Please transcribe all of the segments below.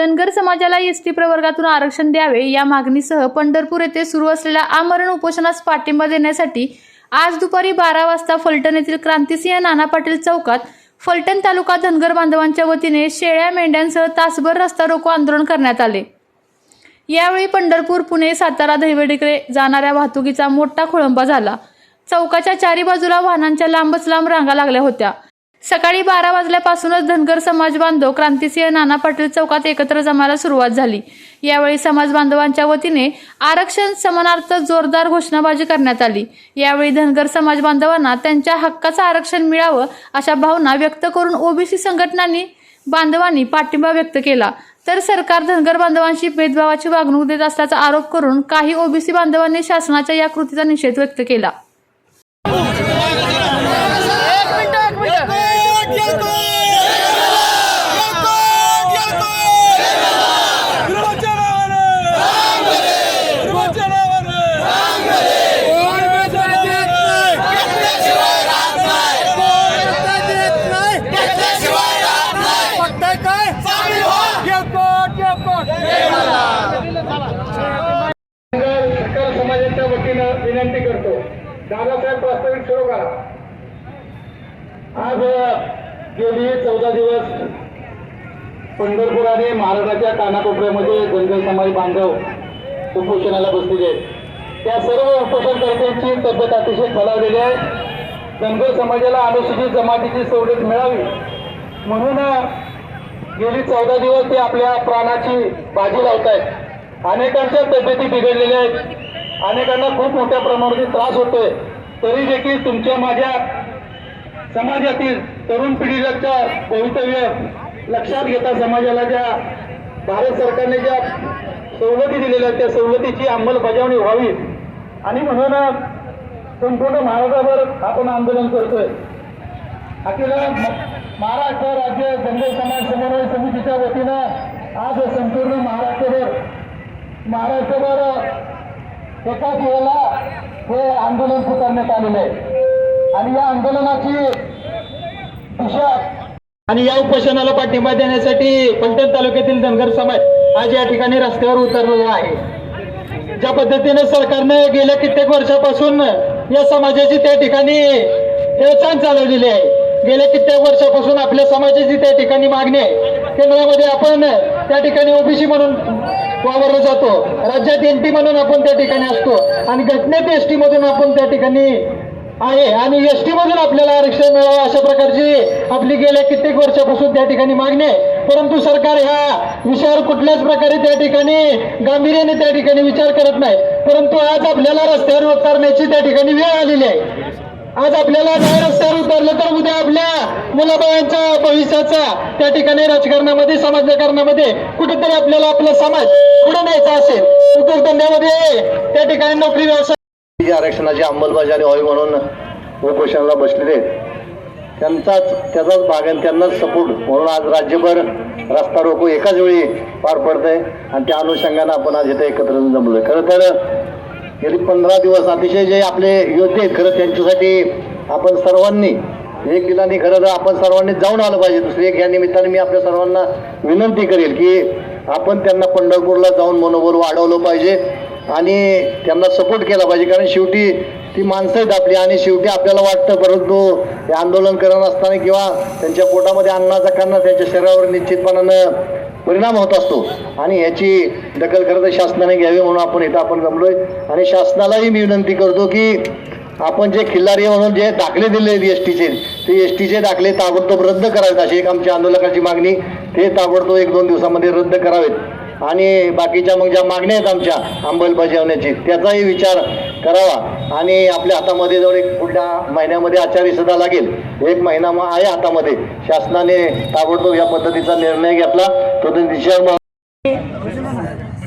धनगर समाजाला S T प्रवर्गातून आरक्षण द्यावे या मागणीसह पंढरपूर येथे सुरू असलेल्या आमरण उपोषणास पाठिंबा देण्यासाठी आज दुपारी बारा वाजता फलटण येथील क्रांतिसिंह नाना पाटील चौकात फलटण तालुका धनगर बांधवांच्या वतीने शेळ्या मेंढ्यांसह तासभर रस्ता रोको आंदोलन करण्यात आले. यावेळी पंढरपूर पुणे सातारा दहिवडीकडे जाणाऱ्या वाहतुकीचा मोठा खोळंबा झाला. चौकाच्या चारी बाजूला वाहनांच्या लांबच लांब रांगा लागल्या होत्या. सकाळी बारा वाजल्यापासूनच धनगर समाज बांधव क्रांतिसिंह नाना पाटील चौकात एकत्र जमायला सुरुवात झाली. यावेळी समाज बांधवांच्या वतीने आरक्षण समानार्थ जोरदार घोषणाबाजी करण्यात आली. यावेळी धनगर समाज बांधवांना त्यांच्या हक्काचं आरक्षण मिळावं अशा भावना व्यक्त करून ओबीसी संघटनांनी बांधवांनी पाठिंबा व्यक्त केला. तर सरकार धनगर बांधवांशी भेदभावाची वागणूक देत असल्याचा आरोप करून काही ओबीसी बांधवांनी शासनाच्या या कृतीचा निषेध व्यक्त केला. विनंती करतो. दादासाहेब प्रास्ताविक सुरू करा आज गेली चौदा दिवस पंढरपूर आणि महाराष्ट्राच्या कानाकोपऱ्यामध्ये धनगर समाज बांधव उपोषणाला बसलेले आहेत. त्या सर्व उपोषणकर्त्यांची तब्येत अतिशय खलावलेली आहे. धनगर समाजाला अनुसूचित जमातीची सवलत मिळावी. म्हणून गेली चौदा दिवस ते आपल्या प्राणाची बाजी लावत आहेत अनेकांच्या तब्येती बिघडलेल्या आहेत. अनेकांना खूप मोठ्या प्रमाणात त्रास होतोय. तरी देखील तुमच्या माझ्या समाजातील तरुण पिढीच्या भवितव्य लक्षात घेता समाजाला ज्या भारत सरकारने ज्या सवलती दिलेल्या त्या सवलतीची अंमलबजावणी व्हावी. आणि म्हणून संपूर्ण महाराष्ट्रावर आपण आंदोलन करतोय. अखिल म- महाराष्ट्र राज्य धनगर समाज समन्वय समितीच्या वतीनं आज संपूर्ण महाराष्ट्रभर महाराष्ट्रभर एकाच वेळेला हे आंदोलन पुकारण्यात आलेलं आहे. आणि या आंदोलनाची दिशा आणि या उपोषणाला पाठिंबा देण्यासाठी पलटण तालुक्यातील धनगर समाज आज या ठिकाणी रस्त्यावर उतरलेला आहे. ज्या पद्धतीने सरकारने गेल्या कित्येक वर्षापासून या समाजाची त्या ठिकाणी हेळसांड चालवलेली आहे. गेल्या कित्येक वर्षापासून आपल्या समाजाची त्या ठिकाणी मागणी आहे. केंद्रामध्ये आपण त्या ठिकाणी ओबीसी म्हणून वावरला जातो. राज्यात एनटी म्हणून आपण त्या ठिकाणी असतो आणि घटनेत एस टी मधून आपण त्या ठिकाणी आहे आणि एस टी मधून आपल्याला आरक्षण मिळावं अशा प्रकारची आपली गेल्या कित्येक वर्षापासून त्या ठिकाणी मागणी आहे. परंतु सरकार ह्या विषयावर कुठल्याच प्रकारे त्या ठिकाणी गांभीर्याने त्या ठिकाणी विचार करत नाही. परंतु आज आपल्याला रस्त्यावर उतरण्याची त्या ठिकाणी वेळ आलेली आहे. आज आपल्याला नाही रस्त्यावर उतरलं तर उद्या आपल्या मुलाबाळांच्या भविष्याचा त्या ठिकाणी राजकारणामध्ये समाजकारणामध्ये कुठेतरी आपल्याला आपला समाज पुढे न्यायचा असेल उद्योगधंद्यामध्ये त्या ठिकाणी नोकरी व्यवसाय आरक्षणाची अंमलबजावणी व्हावी म्हणून उपोषणाला बसलेले त्यांचाच त्याचाच भाग आणि त्यांनाच सपोर्ट म्हणून आज राज्यभर रस्ता रोको एकाच वेळी पार पडतंय आणि त्या अनुषंगानं आपण आज इथे एकत्र जमलोय. खरं तर गेली पंधरा दिवस अतिशय जे आपले योद्धे आहेत खरं त्यांच्यासाठी आपण सर्वांनी एक दिलाने खरं तर आपण सर्वांनी जाऊन आलं पाहिजे. दुसरी एक या निमित्ताने मी आपल्या सर्वांना विनंती करेल की आपण त्यांना पंढरपूरला जाऊन मनोबल वाढवलं पाहिजे आणि त्यांना सपोर्ट केला पाहिजे. कारण शेवटी ती माणसं आहेत आपली आणि शेवटी आपल्याला वाटतं परंतु हे आंदोलन करत असताना किंवा त्यांच्या पोटामध्ये अन्नाचा करणं त्यांच्या शरीरावर निश्चितपणानं परिणाम होत असतो. आणि याची दखल खरं तर शासनाने घ्यावी म्हणून आपण इथं आपण जमलोय. आणि शासनालाही मी विनंती करतो की आपण जे खिल्लारी म्हणून जे दाखले दिले एस टीचे ते एस टीचे दाखले ताबडतोब रद्द करावेत अशी एक आमची आंदोलकाची मागणी. ते ताबडतोब एक दोन दिवसामध्ये रद्द करावेत. आणि बाकीच्या मग ज्या मागण्या आहेत आमच्या अंमलबजावण्याची त्याचाही विचार करावा. आणि आपल्या हातामध्ये जवळ एक पुढल्या महिन्यामध्ये आचारीसुद्धा लागेल. एक महिना मग आहे हातामध्ये. शासनाने ताबडतोब या पद्धतीचा निर्णय घेतला. तो तो दिशा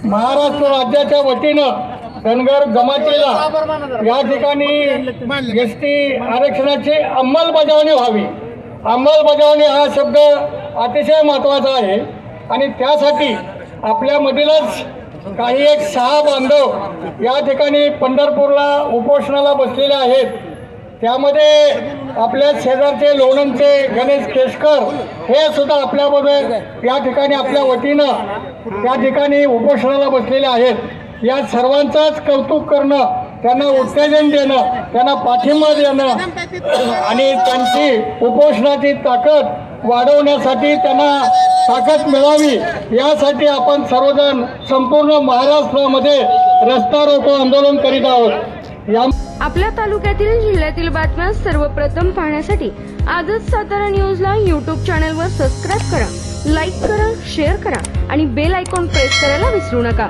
महाराष्ट्र राज्याच्या वतीनं धनगर जमातीला या ठिकाणी एस टी आरक्षणाची अंमलबजावणी व्हावी. अंमलबजावणी हा शब्द अतिशय महत्त्वाचा आहे. आणि त्यासाठी आपल्यामधीलच काही एक सहा बांधव या ठिकाणी पंढरपूरला उपोषणाला बसलेले आहेत. त्यामध्ये आपल्या शेजारचे लोणंदचे गणेश केशकर हे सुद्धा आपल्याबरोबर या ठिकाणी आपल्या वतीनं त्या ठिकाणी उपोषणाला बसलेले आहेत. या सर्वांचंच कौतुक करणं त्यांना उत्तेजन देणं त्यांना पाठिंबा देणं आणि त्यांची उपोषणाची ताकद वाढवण्यासाठी त्यांना ताकद मिळावी यासाठी आपण सर्वजण संपूर्ण महाराष्ट्रामध्ये रस्ता रोको आंदोलन करीत आहोत. या आपल्या तालुक्यातील जिल्ह्यातील बातम्या सर्वप्रथम पाहण्यासाठी आजच सातारा न्यूजला यूट्यूब चॅनलवर सबस्क्राईब करा लाईक करा शेअर करा आणि बेल आयकॉन प्रेस करायला विसरू नका.